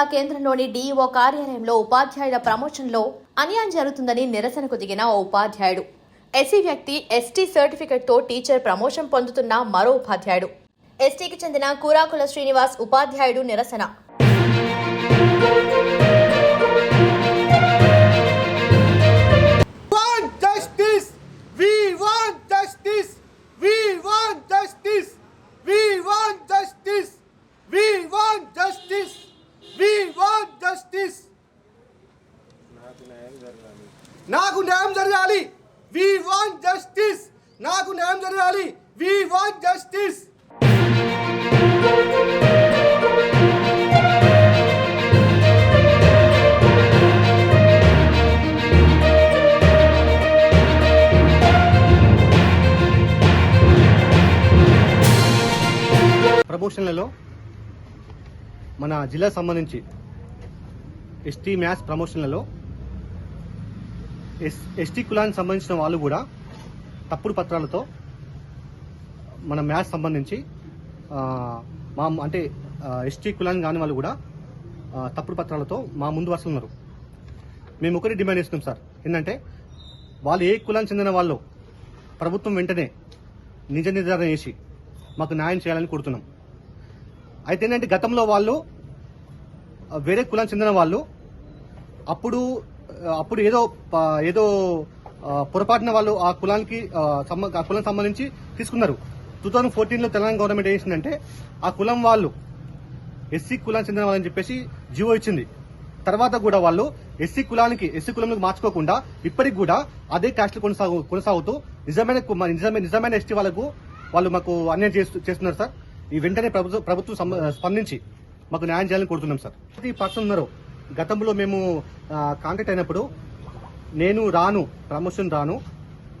జిల్లా కేంద్రంలోని డీఈఓ కార్యాలయంలో ఉపాధ్యాయుల ప్రమోషన్లో అన్యాయం జరుగుతుందని నిరసనకు దిగిన ఓ ఉపాధ్యాయుడు. ఎస్సీ వ్యక్తి ఎస్టీ సర్టిఫికెట్తో టీచర్ ప్రమోషన్ పొందుతున్న మరో ఉపాధ్యాయుడు. ఎస్టీకి చెందిన కూరాకుల శ్రీనివాస్ ఉపాధ్యాయుడు నిరసన. నాకు న్యాయం జరగాలి. వి వాంట్ జస్టిస్ నాకు న్యాయం జరగాలి. వి వాంట్ జస్టిస్ ప్రమోషన్లలో మన జిల్లా సంబంధించి ఎస్టీ మ్యాథ్స్ ప్రమోషన్లలో ఎస్ ఎస్టీ కులానికి సంబంధించిన వాళ్ళు కూడా తప్పుడు పత్రాలతో మన మ్యాథ్స్ సంబంధించి మా అంటే ఎస్టీ కులానికి కాని వాళ్ళు కూడా తప్పుడు పత్రాలతో మా ముందు వరుసలో ఉన్నారు. మేము ఒకటి డిమాండ్ చేస్తున్నాం సార్. ఏంటంటే వాళ్ళు ఏ కులానికి చెందిన వాళ్ళు ప్రభుత్వం వెంటనే నిజ నిర్ధారణ చేసి మాకు న్యాయం చేయాలని కోరుతున్నాం. అయితే ఏంటంటే గతంలో వాళ్ళు వేరే కులానికి చెందిన వాళ్ళు అప్పుడు అప్పుడు ఏదో ఏదో పొరపాటున వాళ్ళు ఆ కులానికి ఆ, ఆ కులం సంబంధించి తీసుకున్నారు. టూ థౌజండ్ ఫోర్టీన్లో తెలంగాణ గవర్నమెంట్ ఏం చేసిందంటే ఆ కులం వాళ్ళు ఎస్సీ కులానికి చెందిన వాళ్ళని చెప్పేసి జీవో ఇచ్చింది. తర్వాత కూడా వాళ్ళు ఎస్సీ కులానికి ఎస్సీ కులంలోకి మార్చుకోకుండా ఇప్పటికి కూడా అదే క్యాస్ట్లు కొనసాగు కొనసాగుతూ నిజమైన నిజమైన నిజమైన ఎస్టీ వాళ్ళకు వాళ్ళు మాకు అన్యాయం చేస్తూ చేస్తున్నారు సార్. ఈ వెంటనే ప్రభుత్వం ప్రభుత్వం స్పందించి మాకు న్యాయం చేయాలని కోరుతున్నాం సార్. ఈ పర్సన్ ఉన్నారు. గతంలో మేము కాంటాక్ట్ అయినప్పుడు నేను రాను ప్రమోషన్ రాను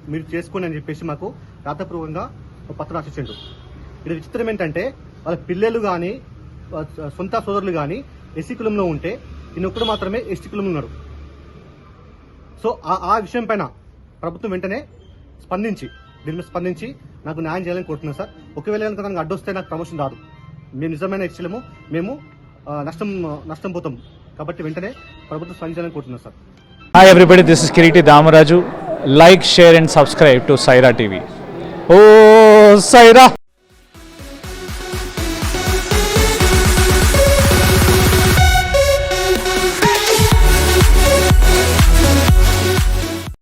మీరు చేసుకోండి అని చెప్పేసి మాకు రాతపూర్వకంగా ఒక పత్రం రాసిచ్చిండు. ఇది విచిత్రం ఏంటంటే వాళ్ళ పిల్లలు కానీ సొంత సోదరులు కానీ ఎస్సీ కులంలో ఉంటే ఈయనొక్కడు మాత్రమే ఎస్టీ కులంలో ఉన్నాడు. సో ఆ- విషయం పైన ప్రభుత్వం వెంటనే స్పందించి దీని మీద స్పందించి నాకు న్యాయం చేయాలని కోరుతున్నాను సార్. ఒకవేళ కనుక నాకు అడ్డొస్తే నాకు ప్రమోషన్ రాదు. మేము నిజమైన ఎక్స్లము మేము నష్టం నష్టం పోతాం. కాబట్టి వెంటనే ప్రభుత్వం స్పందించాలని కోరుతున్నాం sir. Hi everybody this is Kiriti Damaraju like share and subscribe to Saira TV oh Saira